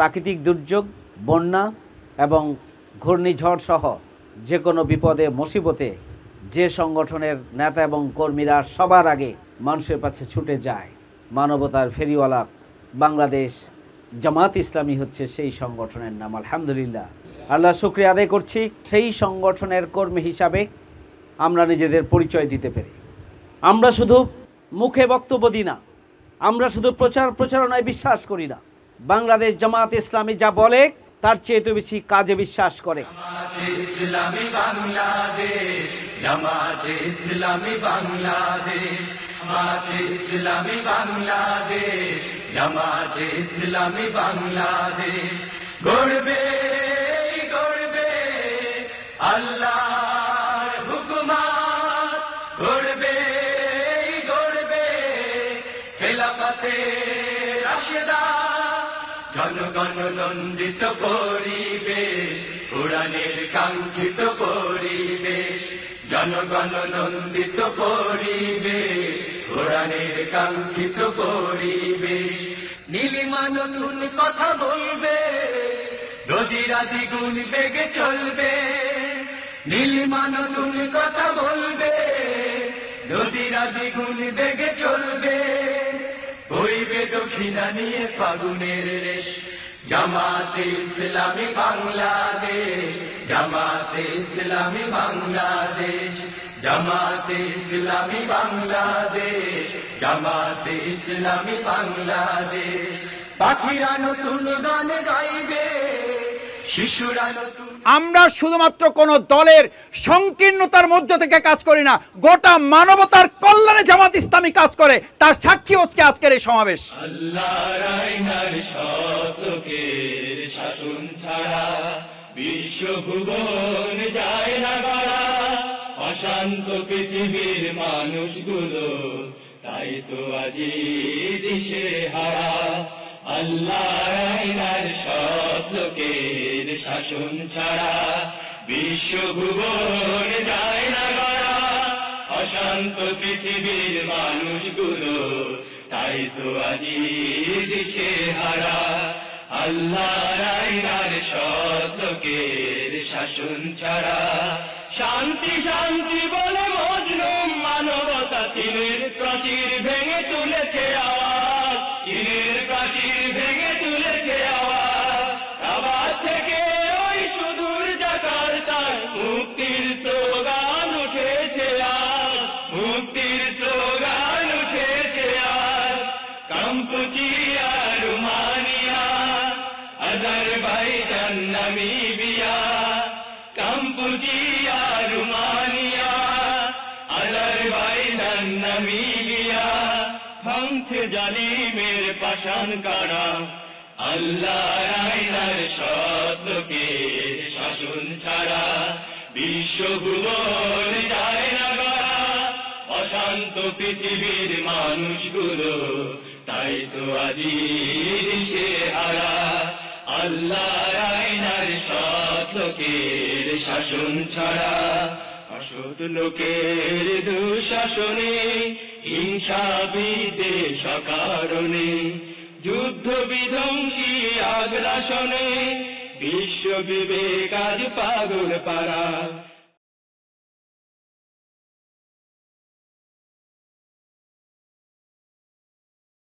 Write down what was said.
প্রাকৃতিক দুর্যোগ, বন্যা এবং ঘূর্ণিঝড় সহ যে কোনো বিপদে, মুসিবতে যে সংগঠনের নেতা এবং কর্মীরা সবার আগে মানুষের কাছে ছুটে যায়, মানবতার ফেরিওয়ালা বাংলাদেশ, জামাত ইসলামী হচ্ছে সেই সংগঠনের নাম, আলহামদুলিল্লাহ। আল্লাহ শুক্রিয়া আদায় করছি, সেই সংগঠনের কর্মী হিসাবে আমরা নিজেদের পরিচয় দিতে পেরে। আমরা শুধু মুখে বক্তব্য দিই না, আমরা শুধু প্রচার প্রচারণায় বিশ্বাস করি না বাংলাদেশ জামাত ইসলামী যা বলে, তার চেয়ে তো বেশি কাজে বিশ্বাস করে। বাংলাদেশ গড়বে আল্লাহ জনগণ নন্দিত পরিবেশ কোরআনের কাঙ্ক্ষিত পরিবেশ জনগণ নন্দিত পরিবেশ কোরআনের কাঙ্ক্ষিত পরিবেশ। নীলিমা নতুন কথা বলবে নদীরা দ্বিগুণ বেগে চলবে। নীলিমা নতুন কথা বলবে নদীরা দ্বিগুণ বেগে চলবে। হইবে দক্ষিণা নিয়ে ফাগুনের রেশ। জামাতে ইসলামী বাংলাদেশ জামাতে ইসলামী বাংলাদেশ জামাতে ইসলামী বাংলাদেশ জামাতে ইসলামী বাংলাদেশ। পাখিরা নতুন গান গাইবে আমরা শুধুমাত্র কোন দলের সংকীর্ণতার মধ্য থেকে কাজ করি না গোটা মানবতার কল্যাণে জামাত ইসলামী কাজ করে। তার সাক্ষী হচ্ছে আজকের এই সমাবেশ। অশান্ত পৃথিবীর মানুষগুলো তাই তো আজি দিশে হারা। আল্লাহর আইনার শাসন ছাড়া বিশ্বভুবন যায় না গড়া। অশান্ত পৃথিবীর মানুষগুলো তাই তো আজি দিশে হারা। আল্লাহ রাইনার শতকের শাসন ছাড়া। শান্তি শান্তি বলে মজলুম মানবতা চীনের প্রাচীর ভেঙে তুলেছে আওয়াজ। মুক্তির স্লোগান উঠেছে আজ Kampuchea Romania Azerbaijan Namibia. Kampuchea Romania Azerbaijan Namibia. ভাঙছে জালিমের পাষাণ কারা আল্লাহ আইনার শতকে শাসন ছাড়া বিশ্বভুবন অশান্ত পৃথিবীর মানুষগুলো, তাই তো আজি সে হারা। আল্লাহ আইনার শতকের শাসন ছাড়া, অসৎ লোকের দুঃশাসনে, হিংসা বিদেশ কারণে যুদ্ধ বিধ্বংসী আগ্রাসনে, বিশ্ব বিবেক আজ পাগল পারা